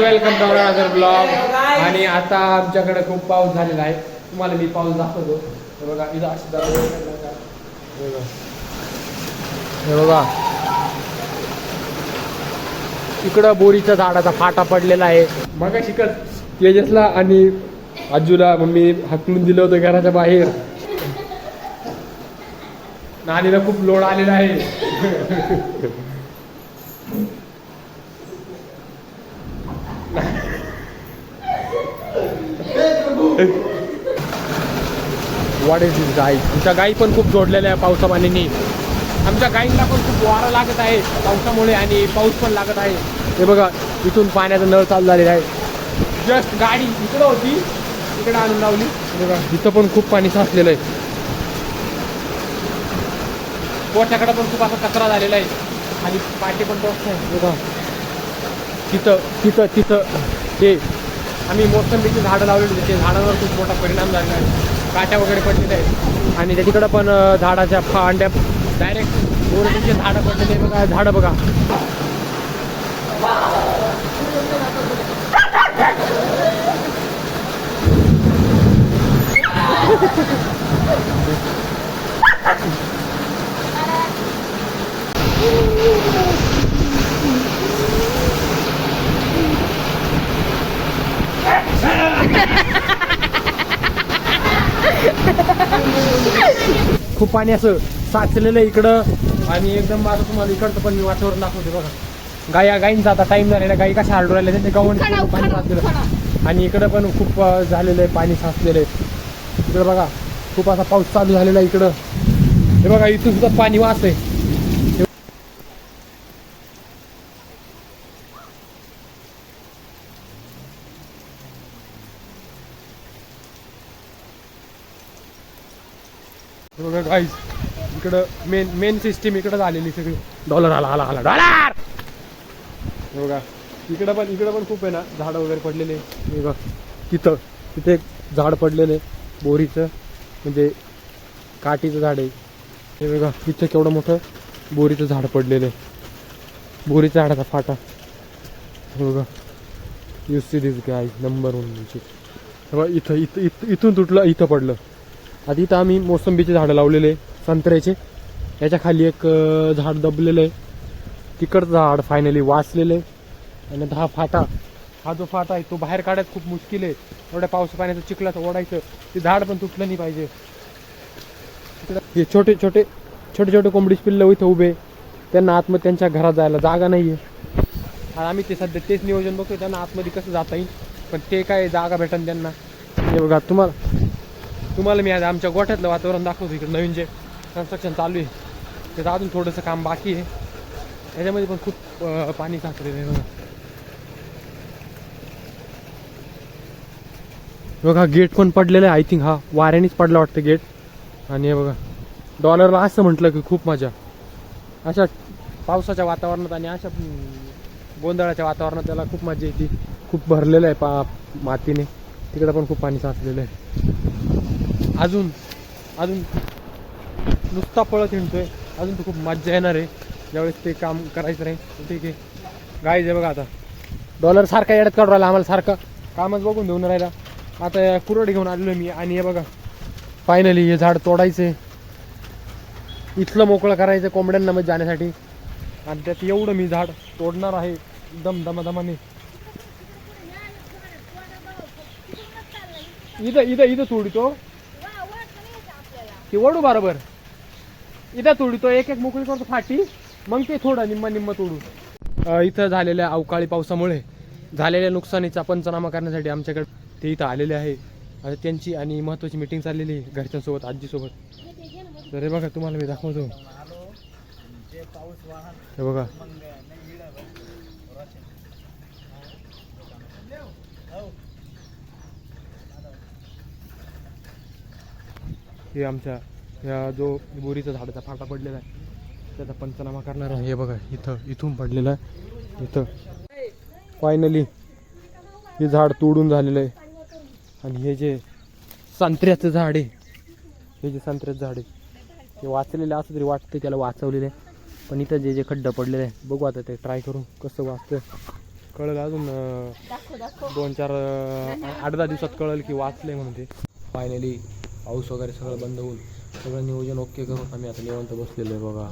Welcome to other blog आणि आता आमच्याकडे खूप पाऊस झालेला आहे. तुम्हाला मी पाऊस दाखवतो. बघा इथं अशी हे बघा. बघा. इकडं बोरीच्या झाडाचा फाटा पडलेला आहे. बघा शिकत तेजसला आणि आजूला मम्मी हकलून दिलं होतं घराच्या बाहेर. नानीला खूप लोड आलेला आहे. वॉट इज दिस गाई आमच्या गाई पण खूप जोडलेल्या आहे पावसा पाण्याने आमच्या गाईंना पण खूप वारा लागत आहे पावसामुळे आणि पाऊस पण लागत आहे. हे बघा इथून पाण्याचा नळ चालू झालेला आहे. जस्ट गाडी इकडं होती इकडं आणून लावली. बघा इथं पण खूप पाणी साचलेलं आहे. गोठ्याकडं पण खूप असा कचरा झालेला आहे. आणि पाठी पण टोस्ट आहे बघा. तिथं तिथं तिथं. ते आम्ही मोसंबीची झाडं लावलेली होती. ते झाडांवर खूप मोठा परिणाम झालेला आहे. काट्या वगैरे पडलेल्या आहेत. आणि त्याच्याकडं पण झाडाच्या फांड्या डायरेक्ट मोसंबीचे झाडं पडलेले बघा झाडं बघा. खूप पाणी असं साचलेलं आहे इकडं. आणि एकदम माझं तुम्हाला इकडचं पण मी वातावरण दाखवते बघा. गाया गाईंचा आता टाइम झालेला गाई कशा हालडू राहिल्या त्यांच्या गावून पाणी साचलेलं आणि इकडं पण खूप झालेलं आहे पाणी साचलेलं आहे. इकडं बघा खूप असा पाऊस चालू झालेला आहे इकडं. हे बघा इथून सुद्धा पाणी वाचतंय हे बघा गाईज इकडं मेन मेन सिस्टीम इकडं झालेली सगळी. डॉलर आला आला आला डॉलर! हे बघा इकडं पण इकडं पण खूप आहे ना झाडं वगैरे पडलेले. हे बघा तिथं तिथे एक झाड पडलेलं आहे बोरीचं म्हणजे काठीचं झाड आहे. हे बघा तिथं केवढं मोठं बोरीचं झाड पडलेलं आहे. बोरीच्या झाडाचा फाटा. हे बघा you see this guy number one म्हणजे इथं इथं इथं इथून तुटलं इथं पडलं. आधी इथं आम्ही मोसंबीचे झाडं लावलेले संत्र्याचे. याच्या खाली एक झाड दबलेलं आहे. तिकडचं झाड फायनली वाचलेलं आहे. आणि दहा हा फाटा हा जो फाटा आहे तो बाहेर काढायचा खूप मुश्किल आहे. एवढ्या पाऊस पाण्याचं चिखलाचं ओढायचं ते झाड पण तुटलं नाही पाहिजे. हे छोटे छोटे छोटे छोटे कोंबडीच पिल्लं इथं उभे त्यांना आतमध्ये त्यांच्या घरात जायला जागा नाही आहे आणि आम्ही ते सध्या तेच नियोजन बघतोय त्यांना आतमध्ये कसं जाता येईल. पण ते काय जागा भेटन त्यांना. हे बघा तुम्हाला तुम्हाला मी आज आमच्या गोठ्यातलं वातावरण दाखवतो इकडे नवीन जे कन्स्ट्रक्शन चालू आहे. त्याचं अजून थोडंसं काम बाकी आहे. त्याच्यामध्ये पण खूप पाणी साचलेलं आहे बघा. बघा गेट पण पडलेलं आहे. आय थिंक हा वाऱ्यानेच पडला वाटतं गेट आणि हे बघा डॉलरला असं म्हटलं की खूप मजा. अशा पावसाच्या वातावरणात आणि अशा गोंधळाच्या वातावरणात त्याला खूप मजा येते. खूप भरलेलं आहे पा मातीने. तिकडं पण खूप पाणी साचलेलं आहे. अजून अजून नुसता पळत हिंडतोय. अजून तर खूप मज्जा येणार आहे. ज्यावेळेस ते काम करायचं नाही ठीक आहे. गाय आहे बघा आता. डॉलर सारखा येड्यात काढू राहिला आम्हाला सारखं. कामच बघून देऊन राहिला. आता कुरड घेऊन आलेलो मी आणि हे बघा. फायनली हे झाड तोडायचे. इथलं मोकळं करायचं कोंबड्यांना मध्ये जाण्यासाठी. आणि त्यात एवढं मी झाड तोडणार आहे एकदम दमादमाने. इथं इथं इथं तोडतो हो. की ओढू बरोबर. इथं तोडितो एक एक मोकळी करतो फाटी मग ते थोडं निम्म निम्म तोडू. इथं झालेल्या अवकाळी पावसामुळे झालेल्या नुकसानीचा पंचनामा करण्यासाठी आमच्याकडे ते इथं आलेले आहे. आता त्यांची आणि महत्त्वाची मिटिंग चाललेली आहे घरच्यांसोबत आजीसोबत. तर हे बघा तुम्हाला मी दाखवतो. हे बघा. हे आमच्या या जो बोरीचा झाडाचा फाटा पडलेला आहे. त्याचा पंचनामा करणार आहे. हे बघा इथं इथून पडलेलं आहे. इथं. फायनली हे झाड तोडून झालेलं आहे. आणि हे जे संत्र्याचं झाड आहे हे जे संत्र्याचं झाड आहे ते वाचलेलं असं तरी वाटतं त्याला वाचवलेलं आहे. पण इथं जे जे खड्डं पडलेलं आहे बघू आता ते ट्राय करून कसं वाचतं कळलं अजून दोन चार आठ दहा दिवसात कळेल की वाचले म्हणून ते. फायनली पाऊस वगैरे सगळं बंद होऊन सगळं नियोजन ओके करून आम्ही आता निवांत बसलेलो आहे बघा.